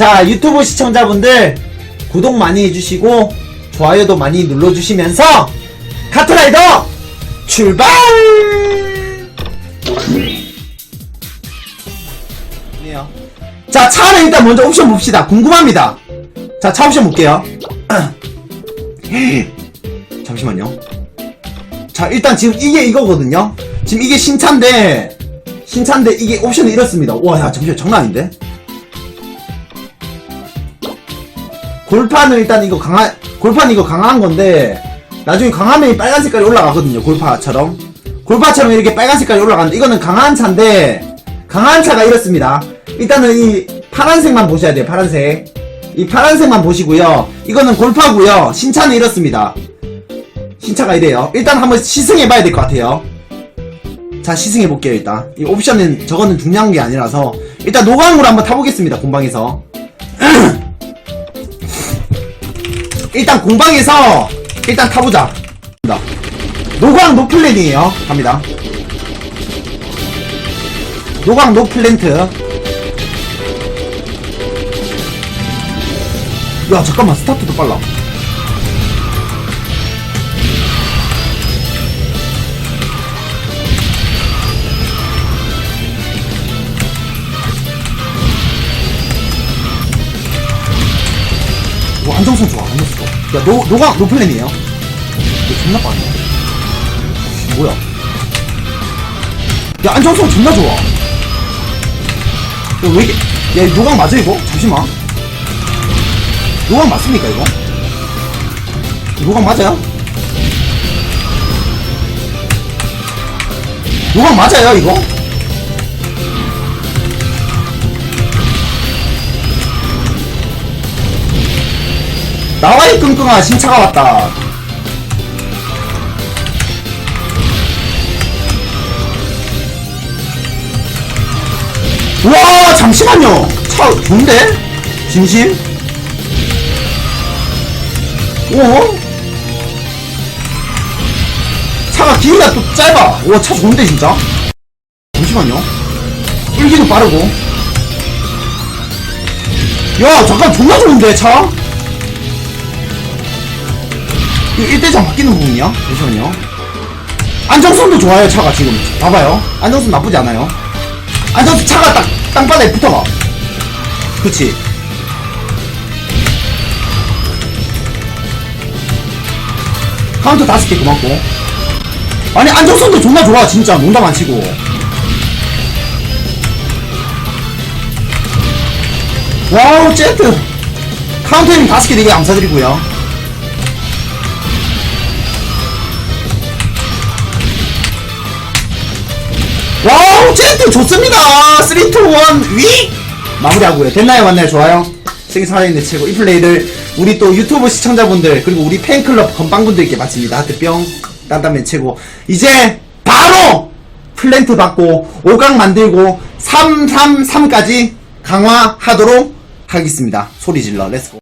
자, 유튜브 시청자분들 구독 많이 해주시고 좋아요도 많이 눌러주시면서 카트라이더 출발! 자, 차는 일단 먼저 옵션 봅시다. 궁금합니다. 자, 차 옵션 볼게요. 잠시만요. 자, 일단 지금 이게 이거거든요. 지금 이게 신차인데, 신차인데 이게 옵션이 이렇습니다. 와, 야, 잠시만, 장난 아닌데? 골판은 일단 이거 강한, 골판 이거 강한 건데, 나중에 강하면 이 빨간 색깔이 올라가거든요. 골파처럼. 골파처럼 이렇게 빨간 색깔이 올라가는데, 이거는 강한 차인데, 강한 차가 이렇습니다. 일단은 이 파란색만 보셔야 돼요. 파란색. 이 파란색만 보시고요. 이거는 골파고요. 신차는 이렇습니다. 신차가 이래요. 일단 한번 시승해 봐야 될 것 같아요. 자, 시승해 볼게요, 일단. 이 옵션은, 저거는 중요한 게 아니라서. 일단 노광으로 한번 타보겠습니다, 공방에서. 일단 공방에서, 일단 타보자. 노광 노플랜이에요. 갑니다. 노광 노플랜트. 야, 잠깐만, 스타트도 빨라. 안정성 좋아. 야, 노, 노광, 노플랜이에요. 이거 존나 빠르네. 씨, 뭐야. 야, 안정성 존나 좋아. 야, 왜 이게, 야, 이 노광 맞아, 이거? 잠시만. 노광 맞습니까, 이거? 노광 맞아요? 노광 맞아요, 이거? 나와이 끙끙아 신차가 왔다 와 잠시만요 차 좋은데? 진심? 오? 차가 길이가 또 짧아 와차 좋은데 진짜 잠시만요 끌기도 빠르고 야 잠깐 존나 좋은데 차? 이 일대장 바뀌는 부분이야? 잠시만요. 안정성도 좋아요, 차가 지금. 봐봐요. 안정성 나쁘지 않아요. 안정성 차가 딱, 땅바닥에 붙어가. 그치. 카운터 다섯 개 고맙고. 아니, 안정성도 존나 좋아, 진짜. 농담 안 치고. 와우, 제트. 카운터 힘 다섯 개 되게 감사드리고요. 제트 좋습니다. 3, 2, 1 위! 마무리하고요. 됐나요? 맞나요? 좋아요. 생일 살아있는 최고 이 플레이를 우리 또 유튜브 시청자분들 그리고 우리 팬클럽 건빵분들께 바칩니다. 하트 뿅 딴딴맨 최고. 이제 바로 플랜트 받고 5강 만들고 3, 3, 3까지 강화하도록 하겠습니다. 소리 질러. 렛츠고